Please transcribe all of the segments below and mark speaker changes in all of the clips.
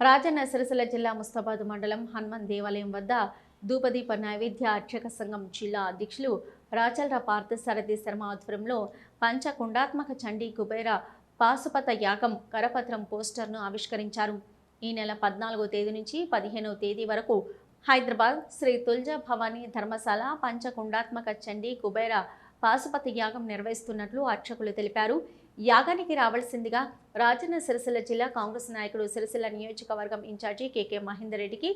Speaker 1: రాజన్న సిరిసిల్ల జిల్లా ముస్తాబాద్ మండలం హనుమాన్ దేవాలయం వద్ద ధూపదీప నైవేద్య అర్చక సంఘం జిల్లా అధ్యక్షులు రాచల్ర పార్థసారథి శర్మ ఆధ్వర్యంలో పంచకుండాత్మక చండీ కుబేర పాశుపత యాగం కరపత్రం పోస్టర్ను ఆవిష్కరించారు. ఈ నెల పద్నాలుగో తేదీ నుంచి పదిహేనవ తేదీ వరకు హైదరాబాద్ శ్రీ తుల్జా భవానీ ధర్మశాల పంచకుండాత్మక చండీ కుబేర పాశుపత యాగం నిర్వహిస్తున్నట్లు అర్చకులు తెలిపారు. యాగానికి రావాల్సిందిగా రాజన్న సిరిసిల్ల జిల్లా కాంగ్రెస్ నాయకుడు సిరిసిల్ల నియోజకవర్గం ఇన్ఛార్జి కేకే మహేందర్ రెడ్డికి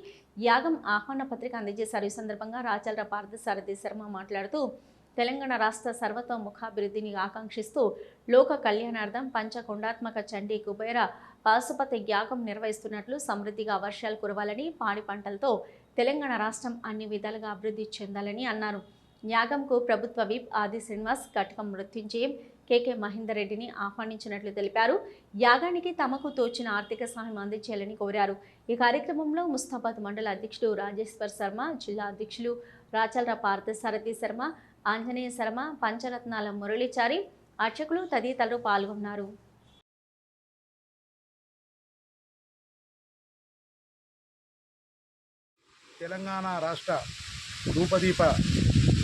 Speaker 1: యాగం ఆహ్వాన పత్రిక అందజేశారు. ఈ సందర్భంగా రాచల్ర పార్థసారథి శర్మ మాట్లాడుతూ తెలంగాణ రాష్ట్ర సర్వతోముఖాభివృద్ధిని ఆకాంక్షిస్తూ లోక కళ్యాణార్థం పంచకుండాత్మక చండీ కుబేర పాశుపత యాగం నిర్వహిస్తున్నట్లు సమృద్ధిగా వర్షాలు కురవాలని పాడి పంటలతో తెలంగాణ రాష్ట్రం అన్ని విధాలుగా అభివృద్ధి చెందాలని అన్నారు. యాగంకు ప్రభుత్వ whip Adi Srinivas Katakam Mrutyunjayam K K Mahender రెడ్డిని ఆహ్వానించినట్లు తెలిపారు. యాగానికి తమకు తోచిన ఆర్థిక సహాయం అందించాలని కోరారు. ఈ కార్యక్రమంలో ముస్తాబాద్ మండల అధ్యక్షుడు రాజేశ్వర్ శర్మ జిల్లా అధ్యక్షులు రాచల్ర పార్థసారథి శర్మ ఆంజనేయ శర్మ పంచరత్నాల మురళీచారి అర్చకులు తదితరులు పాల్గొన్నారు.
Speaker 2: తెలంగాణ రాష్ట్ర రూపదీప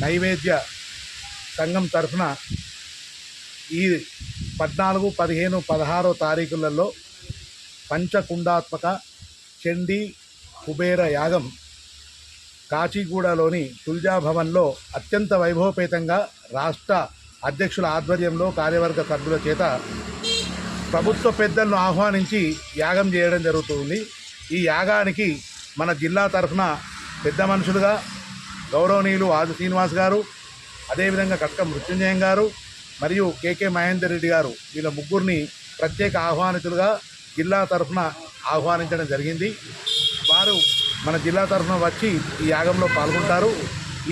Speaker 2: నైవేద్య సంఘం తరఫున ఈ పద్నాలుగు పదిహేను పదహారో తారీఖులలో పంచకుండాత్మక చండీ కుబేర యాగం కాచిగూడలోని తుల్జాభవన్లో అత్యంత వైభవపేతంగా రాష్ట్ర అధ్యక్షుల ఆధ్వర్యంలో కార్యవర్గ సభ్యుల చేత ప్రభుత్వ పెద్దలను ఆహ్వానించి యాగం చేయడం జరుగుతుంది ఈ యాగానికి మన జిల్లా తరఫున పెద్ద మనుషులుగా గౌరవనీయులు ఆది శ్రీనివాస్ గారు అదేవిధంగా కట్క మృత్యుంజయం గారు మరియు కేకే మహేందర్ రెడ్డి గారు వీళ్ళ ముగ్గురిని ప్రత్యేక ఆహ్వానితులుగా జిల్లా తరఫున ఆహ్వానించడం జరిగింది. వారు మన జిల్లా తరఫున వచ్చి ఈ యాగంలో పాల్గొంటారు.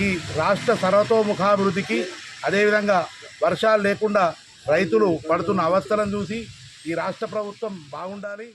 Speaker 2: ఈ రాష్ట్ర సర్వతోముఖాభివృద్ధికి అదేవిధంగా వర్షాలు లేకుండా రైతులు పడుతున్న అవస్థలను చూసి ఈ రాష్ట్ర ప్రభుత్వం బాగుండాలి.